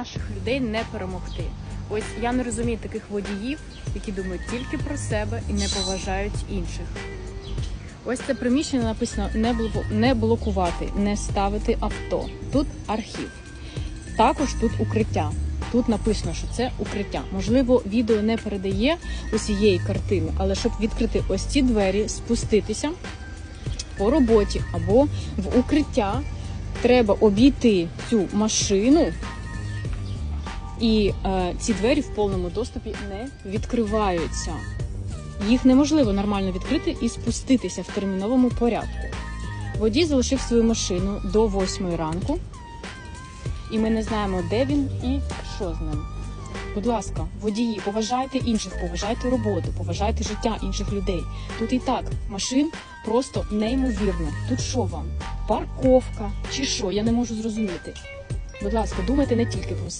наших людей не перемогти. Ось я не розумію таких водіїв, які думають тільки про себе і не поважають інших. Ось це приміщення написано не не блокувати, не ставити авто. Тут архів. Також тут укриття. Тут написано, що це укриття. Можливо, відео не передає усієї картини, але щоб відкрити ось ці двері, спуститися по роботі або в укриття, треба обійти цю машину, і е, ці двері в повному доступі не відкриваються. Їх неможливо нормально відкрити і спуститися в терміновому порядку. Водій залишив свою машину до 8 ранку, і ми не знаємо, де він і що з ним. Будь ласка, водії, поважайте інших, поважайте роботу, поважайте життя інших людей. Тут і так машин просто неймовірно. Тут що вам? Парковка чи що? Я не можу зрозуміти. Будь ласка, думайте не тільки про себе.